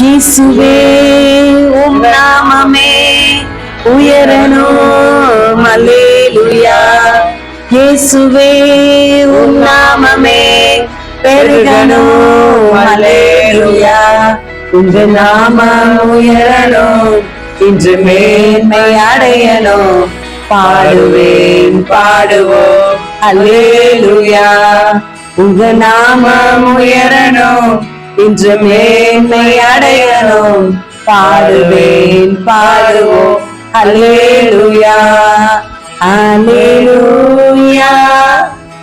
இயேசுவே உம் நாமமே உயரணும். அல்லேலூயா இயேசுவே உம் நாமமே பெருகணும். அல்லேலூயா உங்க நாமம் உயரணும். இன்று மேன்மை அடையணும். பாடுவேன் பாடுவோம். அல்லேலூயா உங்க நாமம் உயரணும். இன்று மேன்மை அடையணும். பாடுவேன் பாடுவோம். அலேலுயா அலேலுயா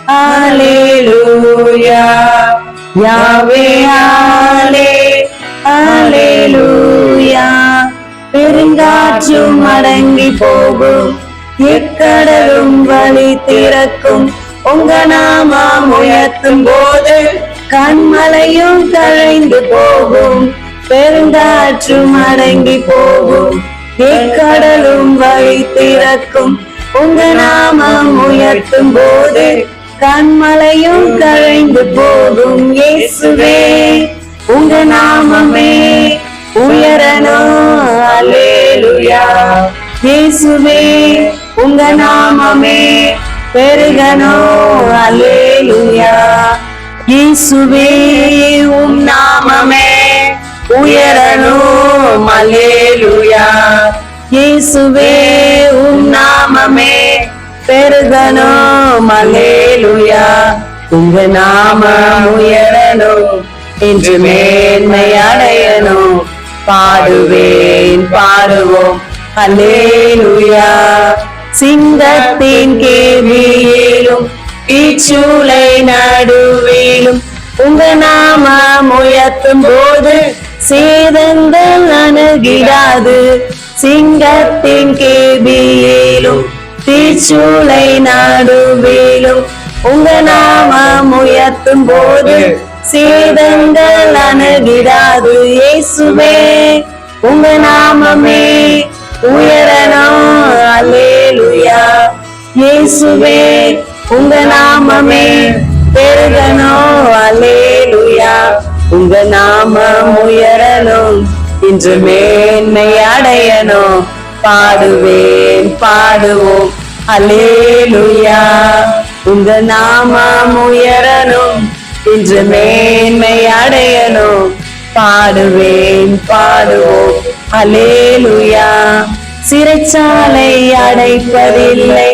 அலேலுயா யாவே ஆலே அலேலுயா பெருங்காற்றும் அடங்கி போகும். எக்கடலும் வழி திறக்கும். உங்க நாமம் உயர்த்தும் போது கண்மலையும் கழைந்து போகும். பெருந்தாற்றும் அடங்கி போகும். எக்கடலும் வழி திறக்கும். உங்க நாமம் உயர்த்தும் போது கண்மலையும் கழைந்து போகும். இயேசுவே உங்க நாமமே உயரணும் அலேலுயா இயேசுவே உங்க நாமமே பெருகணும் அலேலுயா இயேசுவே உம் நாமமே உயரணும். அல்லேலூயா. இயேசுவே உம் நாமமே பெருகணும். அல்லேலூயா. உங்க நாமம் உயரணும். என்று மேன்மை அடையணும். பாடுவேன் பாடுவோம். அல்லேலூயா. சிங்கத்தின் கேவியிலும் இச்சூளை நடுவிலும் உங்க நாமம் உயர்த்தும் போது சேதங்கள் அணுகிடாது சிங்கத்தின் கேபியிலும் தீச்சூளை நடுவிலும் உங்க நாமம் உயர்த்தும் போது சேதங்கள் அணுகிடாது இயேசுவே உங்க நாமமே உயரணும் அலேலுயா இயேசுவே உங்க நாமமே பெருகணும் அலேலுயா உங்க நாமம் உயரணும் இன்று மேன்மை அடையணும். பாடுவேன் பாடுவோம் அலேலுயா உங்க நாமம் உயரணும் இன்று மேன்மை அடையணும். பாடுவேன் பாடுவோம் அலேலுயா சிறைச்சாலை அடைப்பதில்லை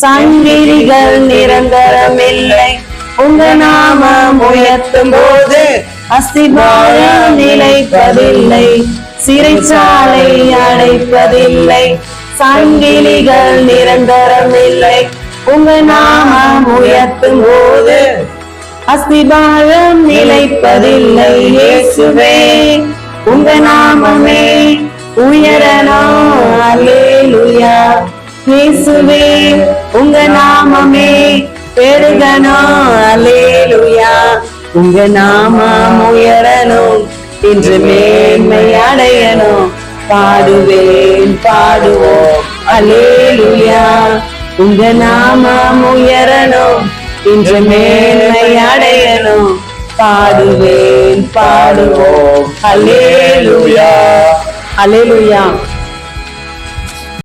சங்கிலிகள் நிரந்தரமில்லை. உங்க நாமம் உயர்த்தும் போது அஸ்திபாரம் நிலைப்பதில்லை. சிறைச்சாலை அடைப்பதில்லை. சங்கிலிகள் நிரந்தரமில்லை. உங்க நாமம் உயர்த்தும் போது அஸ்திபாரம் நிலைப்பதில்லை. இயேசுவே உங்க நாமமே உயரணும். அல்லேலூயா. இயேசுவே உங்க நாமமே பெருகணும். அல்லேலூயா. உங்க நாமம் உயரணும். இன்று மேன்மை அடையணும். பாடுவேன் பாடுவோம். அலேலுயா உங்க நாமம் உயரணும். இன்று மேன்மை அடையணும். பாடுவேன் பாடுவோம். அல்லேலூயா. அல்லேலூயா.